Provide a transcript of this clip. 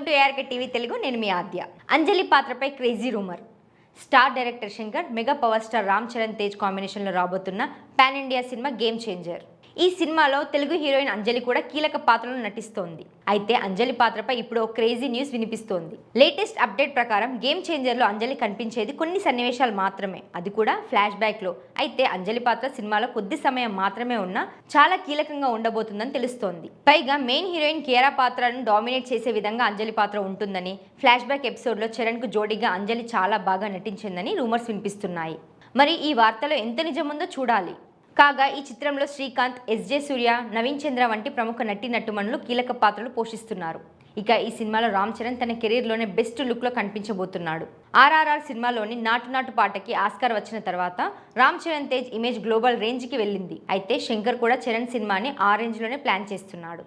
KRK TV Telugu నేను మీ ఆద్య. అంజలి పాత్రపై crazy rumour. Star director Shankar mega power star Ram Charan Tej కాంబినేషన్లో రాబోతున్న pan India cinema game changer ఈ సినిమాలో తెలుగు హీరోయిన్ అంజలి కూడా కీలక పాత్రలో నటిస్తోంది. అయితే అంజలి పాత్రపై ఇప్పుడు ఒక క్రేజీ న్యూస్ వినిపిస్తోంది. లేటెస్ట్ అప్డేట్ ప్రకారం గేమ్ చేంజర్లో అంజలి కనిపించేది కొన్ని సన్నివేశాలు మాత్రమే. అది కూడా ఫ్లాష్ బ్యాక్లో. అయితే అంజలి పాత్ర సినిమాలో కొద్ది సమయం మాత్రమే ఉన్నా చాలా కీలకంగా ఉండబోతుందని తెలుస్తోంది. పైగా మెయిన్ హీరోయిన్ కేరా పాత్రను డామినేట్ చేసే విధంగా అంజలి పాత్ర ఉంటుందని ఫ్లాష్ బ్యాక్ ఎపిసోడ్లో చరణ్కు జోడీగా అంజలి చాలా బాగా నటించిందని రూమర్స్ వినిపిస్తున్నాయి. మరి ఈ వార్తలో ఎంత నిజముందో చూడాలి. కాగా ఈ చిత్రంలో శ్రీకాంత్ ఎస్జే సూర్య నవీన్ చంద్ర వంటి ప్రముఖ నటి నటుమణులు కీలక పాత్రలు పోషిస్తున్నారు. ఇక ఈ సినిమాలో రామ్ చరణ్ తన కెరీర్లోనే బెస్ట్ లుక్లో కనిపించబోతున్నాడు. ఆర్ఆర్ఆర్ సినిమాలోని నాటు నాటు పాటకి ఆస్కార్ వచ్చిన తర్వాత రామ్ చరణ్ తేజ్ ఇమేజ్ గ్లోబల్ రేంజ్కి వెళ్ళింది. అయితే శంకర్ కూడా చరణ్ సినిమాని ఆ రేంజ్లోనే ప్లాన్ చేస్తున్నాడు.